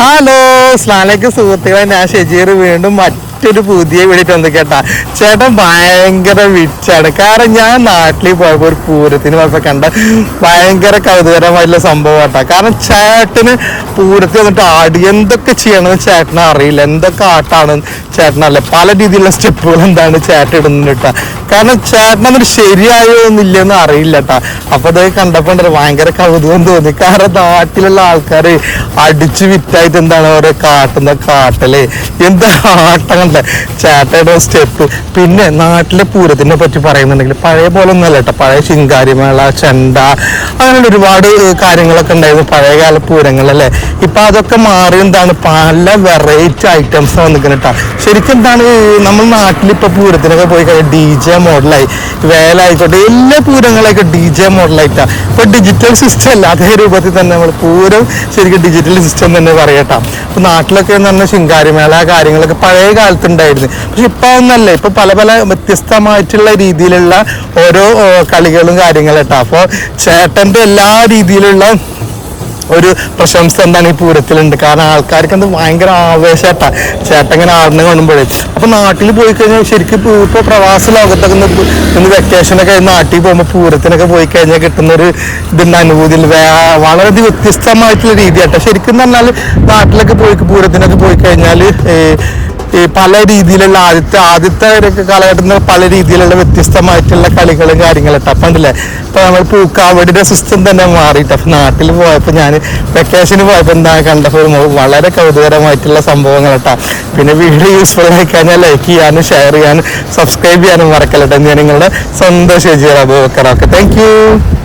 Hello സ്ലാലേക്ക് സുഹൃത്തുക്കളെ. ഞാൻ ഷെജീർ വീണ്ടും മറ്റൊരു പുതിയ വീടിട്ട് വന്ന് കേട്ടാ ചേട്ടൻ ഭയങ്കര വിറ്റാണ് കാരണം ഞാൻ നാട്ടിൽ പോയപ്പോൾ ഒരു പൂരത്തിന് പോയപ്പോൾ കണ്ട ഭയങ്കര കൗതുകരമായിട്ടുള്ള സംഭവം കേട്ടാ കാരണം ചേട്ടന് പൂരത്തിൽ വന്നിട്ട് ആടി എന്തൊക്കെ ചെയ്യണമെന്ന് ചേട്ടനെ അറിയില്ല. എന്തൊക്കെ ആട്ടാണ് ചേട്ടനല്ലേ പല രീതിയിലുള്ള സ്റ്റെപ്പുകൾ എന്താണ് ചേട്ടൻ ഇടുന്നത് കാരണം അതൊരു ശരിയായോ എന്നില്ലെന്ന് അറിയില്ല കേട്ടാ. അപ്പൊ അത് കണ്ടപ്പോ ഭയങ്കര കൗതുകം തോന്നി. കാരണം നാട്ടിലുള്ള ആൾക്കാര് അടിച്ചു വിറ്റായിട്ട് എന്താണ് ഓരോ കാട്ടുന്ന കാട്ടൽ. എന്താ ആട്ടം കണ്ടേ? ചേട്ടയുടെ സ്റ്റെപ്പ് പിന്നെ നാട്ടിലെ പൂരത്തിനെ പറ്റി പറയുന്നുണ്ടെങ്കിൽ പഴയ പോലെ ഒന്നല്ല കേട്ടോ. പഴയ ശിങ്കാരിമേള ചെണ്ട അങ്ങനെ ഒരുപാട് കാര്യങ്ങളൊക്കെ ഉണ്ടായിരുന്നു പഴയകാല പൂരങ്ങളല്ലേ. ഇപ്പൊ അതൊക്കെ മാറി എന്താണ് പല വെറൈറ്റി ഐറ്റംസ് വന്നിരിക്കുന്നത് ശരിക്കും എന്താണ് നമ്മൾ നാട്ടിൽ ഇപ്പൊ പൂരത്തിനൊക്കെ പോയി കഴിഞ്ഞാൽ ഡി ജെ മോഡലായി വേലായിക്കോട്ടെ എല്ലാ പൂരങ്ങളായിക്കോട്ടെ ഡി ജെ മോഡലായിട്ടാണ് ഇപ്പൊ ഡിജിറ്റൽ സിസ്റ്റം അല്ല അതേ രൂപത്തിൽ തന്നെ നമ്മൾ പൂരം ശരിക്കും ഡിജിറ്റൽ സിസ്റ്റം തന്നെ പറയട്ടാ. ഇപ്പൊ നാട്ടിലൊക്കെ എന്ന് പറഞ്ഞാൽ ശിങ്കാരിമേള കാര്യങ്ങളൊക്കെ പഴയ കാലത്തുണ്ടായിരുന്നു പക്ഷെ ഇപ്പൊ ഒന്നല്ല ഇപ്പൊ പല പല വ്യത്യസ്തമായിട്ടുള്ള രീതിയിലുള്ള ഓരോ കളികളും കാര്യങ്ങളും കേട്ടോ അപ്പോൾ ചേട്ടന്റെ എല്ലാ രീതിയിലുള്ള ഒരു പ്രശംസ എന്താണ് ഈ പൂരത്തിലുണ്ട്? കാരണം ആൾക്കാർക്ക് എന്ത് ഭയങ്കര ആവേശാട്ടാ ചേട്ടൻ ഇങ്ങനെ ആടിനെ കാണുമ്പോഴേ. അപ്പൊ നാട്ടിൽ പോയി കഴിഞ്ഞാൽ ശരിക്കും ഇപ്പൊ പ്രവാസ ലോകത്തൊക്കെ ഒന്ന് വെക്കേഷനൊക്കെ നാട്ടിൽ പോകുമ്പോൾ പൂരത്തിനൊക്കെ പോയി കഴിഞ്ഞാൽ കിട്ടുന്ന ഒരു ഇതിന്റെ അനുഭൂതിയിൽ വേ- വളരെ വ്യത്യസ്തമായിട്ടുള്ള രീതിയാട്ടോ. ശരിക്കും പറഞ്ഞാൽ നാട്ടിലൊക്കെ പോയി പൂരത്തിനൊക്കെ പോയി കഴിഞ്ഞാൽ ഈ പല രീതിയിലുള്ള ആദ്യത്തെ ആദ്യത്തെ ഒരു കാലഘട്ടത്തിൽ പല രീതിയിലുള്ള വ്യത്യസ്തമായിട്ടുള്ള കളികളും കാര്യങ്ങളൊക്കെ അപ്പം ഉണ്ടല്ലേ ഇപ്പൊ നമ്മൾ പൂക്കാവടിയുടെ സിസ്റ്റം തന്നെ മാറിയിട്ട്. അപ്പൊ നാട്ടിൽ പോയപ്പോൾ ഞാൻ വെക്കേഷന് പോയപ്പോൾ എന്താ കണ്ടപ്പോൾ വളരെ കൗതുകരമായിട്ടുള്ള സംഭവങ്ങൾ കേട്ടോ പിന്നെ വീഡിയോ യൂസ്ഫുൾ ആയി കഴിഞ്ഞാൽ ലൈക്ക് ചെയ്യാനും ഷെയർ ചെയ്യാനും സബ്സ്ക്രൈബ് ചെയ്യാനും മറക്കല്ലേ ഞാൻ നിങ്ങളുടെ സ്വന്തം ഷെജിയർ അബൂബക്കർ. Okay thank